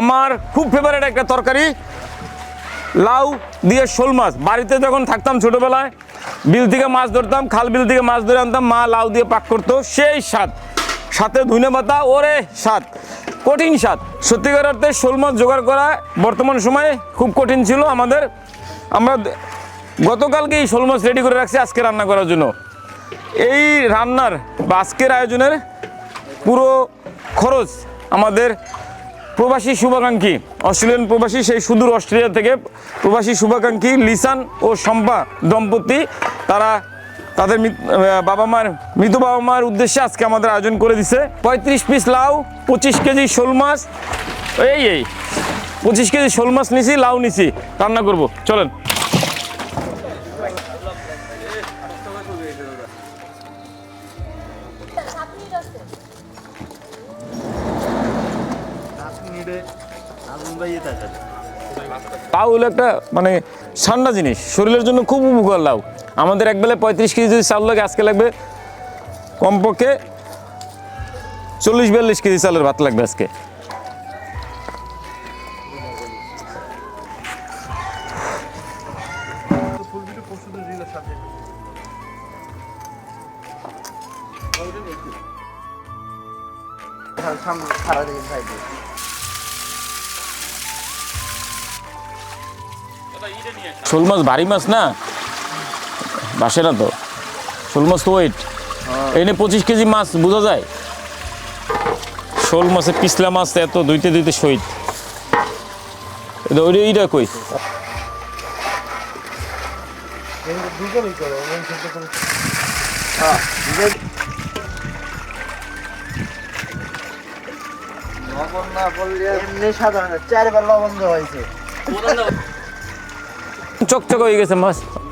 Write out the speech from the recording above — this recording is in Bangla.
আমার খুব ফেভারিট একটা তরকারি, লাউ দিয়ে শোল মাছ। বাড়িতে যখন থাকতাম ছোটবেলায়, বিল থেকে মাছ ধরতাম, খাল বিল থেকে মাছ ধরে আনতাম, মা লাউ দিয়ে পাক করতো, সেই স্বাদ। সাথে ধুনে পাতা, ওরে স্বাদ। কঠিন স্বাদ। সত্যিকার অর্থে শোল মাছ জোগাড় করা বর্তমান সময়ে খুব কঠিন ছিল আমাদের। আমরা গতকালকে এই শোল মাছ রেডি করে রাখছি আজকে রান্না করার জন্য। এই রান্নার বা আজকের আয়োজনের পুরো খরচ আমাদের প্রবাসী শুভাকাঙ্ক্ষী। অস্ট্রেলিয়ান প্রবাসী, সেই সুদূর অস্ট্রেলিয়া থেকে প্রবাসী শুভাকাঙ্ক্ষী লিসান ও শম্পা দম্পতি। তারা তাদের বাবা মার, মৃত বাবা মার উদ্দেশ্যে আজকে আমাদের আয়োজন করে দিছে। পঁয়ত্রিশ পিস লাউ, পঁচিশ কেজি শোল মাছ। এই এই, পঁচিশ কেজি শোল মাছ নিছি, লাউ নিছি। রান্না করব, চলেন। লাউ হলো একটা মানে ঠান্ডা জিনিস। শরীরের জন্য খুব উপকার লাউ। আমাদের এক বেলায় পঁয়ত্রিশ কেজি যদি চাল লাগে আজকে লাগবে কমপক্ষে চল্লিশ বিয়াল্লিশ কেজি চালের ভাত লাগবে আজকে। শোল মাছ ভারী মাছ না? বাসে না তো? শোল মাছ তো ওয়েট এনে পঁচিশ কেজি মাছ বোঝা যায়? শোল মাছের পিছলা মাছ এত দুইতে দুইতে শহীদ এটা ওইটা এইটা কই? লবণ না পড়লে এমনি সাধারণ চারবার লবণ দেওয়া হয়েছে। ちょくちょくいけてます。